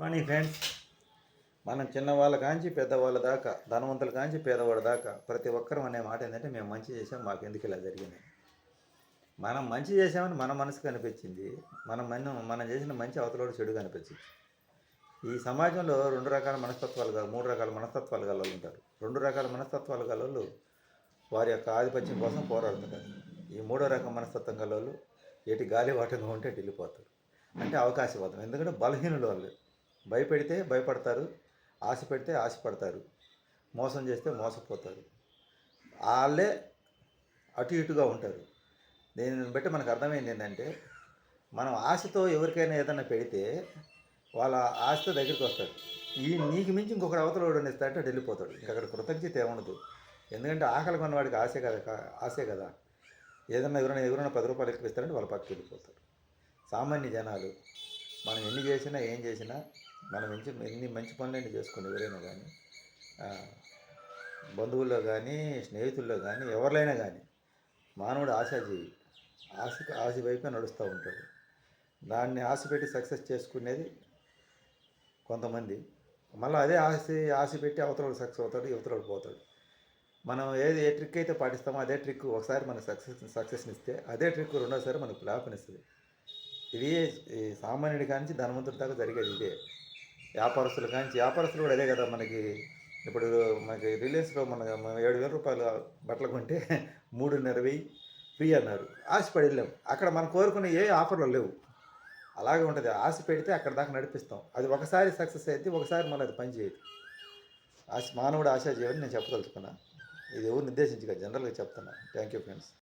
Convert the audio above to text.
Morning friends మనం చిన్నవాళ్ళ కాంచి పెద్దవాళ్ళ దాకా ధనవంతుల కాంచి పేదవాళ్ళ దాకా ప్రతి ఒక్కరం అనే మాట ఏంటంటే మేము మంచి చేసాం మాకు ఎందుకు ఇలా జరిగింది? మనం మంచి చేసామని మన మనసుకు అనిపించింది మనం మన మనం చేసిన మంచి అవతలోడు చెడు కనిపించింది ఈ సమాజంలో రెండు రకాల మనస్తత్వాలు గల మూడు రకాల మనస్తత్వాలు గల వాళ్ళు ఉంటారు. రెండు రకాల మనస్తత్వాలు గల వాళ్ళు వారి యొక్క ఆధిపత్యం కోసం పోరాడుతుంటారు. ఈ మూడో రకం మనస్తత్వం గల వాళ్ళు ఎటు గాలివాటంగా ఉంటే వెళ్ళిపోతారు. అంటే అవకాశవాదం. ఎందుకంటే బలహీనులు వాళ్ళు. భయపెడితే భయపడతారు ఆశ పెడితే ఆశపడతారు మోసం చేస్తే మోసపోతారు. వాళ్ళే అటు ఇటుగా ఉంటారు. దీనిని బట్టి మనకు అర్థమైంది ఏంటంటే మనం ఆశతో ఎవరికైనా ఏదైనా పెడితే వాళ్ళ ఆశతో దగ్గరికి వస్తారు. ఈ నీకు మించి ఇంకొకటి అవతల వాడు ఇస్తాడంటే వెళ్ళిపోతాడు. ఇంకా అక్కడ కృతజ్ఞత ఏముండదు. ఎందుకంటే ఆకలి కొన్నవాడికి ఆశే కదా ఆశే కదా. ఏదన్నా ఎవరైనా ఎవరైనా పది రూపాయలు ఎక్కువ ఇస్తారంటే వాళ్ళ పక్కకి వెళ్ళిపోతారు. సామాన్య జనాలు మనం ఎన్ని చేసినా ఏం చేసినా మనం మంచి ఎన్ని మంచి పనులన్నీ చేసుకోండి ఎవరైనా కానీ బంధువుల్లో కానీ స్నేహితుల్లో కానీ ఎవరిలైనా కానీ మానవుడు ఆశాజీవి ఆశకి ఆశ వైపే నడుస్తూ ఉంటాడు. దాన్ని ఆశ పెట్టి సక్సెస్ చేసుకునేది కొంతమంది. మళ్ళీ అదే ఆశ ఆశ పెట్టి అవతలడు సక్సెస్ అవుతాడు యువతలోడు పోతాడు. మనం ఏది ఏ ట్రిక్ అయితే పాటిస్తామో అదే ట్రిక్ ఒకసారి మనకు సక్సెస్ సక్సెస్ని ఇస్తే అదే ట్రిక్ రెండోసారి మనకు లాభనిస్తుంది. ఇది ఈ సామాన్యుడి కానించి ధనవంతుడి దాకా జరిగేది ఇదే. వ్యాపారస్తులు కానీ వ్యాపారస్తులు కూడా అదే కదా మనకి. ఇప్పుడు మనకి రిలయన్స్లో మన ఏడు వేల రూపాయలు బట్టలు కొంటే మూడున్నర వెయ్యి ఫ్రీ అన్నారు. ఆశపడి వెళ్ళాం అక్కడ మనం కోరుకునే ఏ ఆఫర్లు లేవు. అలాగే ఉంటుంది. ఆశ పెడితే అక్కడ దాకా నడిపిస్తాం. అది ఒకసారి సక్సెస్ అయితే ఒకసారి మళ్ళీ అది పని చేయదు. ఆశ మానవుడు ఆశ చేయని నేను చెప్పదలుచుకున్నా. ఇది ఎవరు నిర్దేశించగా జనరల్గా చెప్తున్నా. Thank you friends.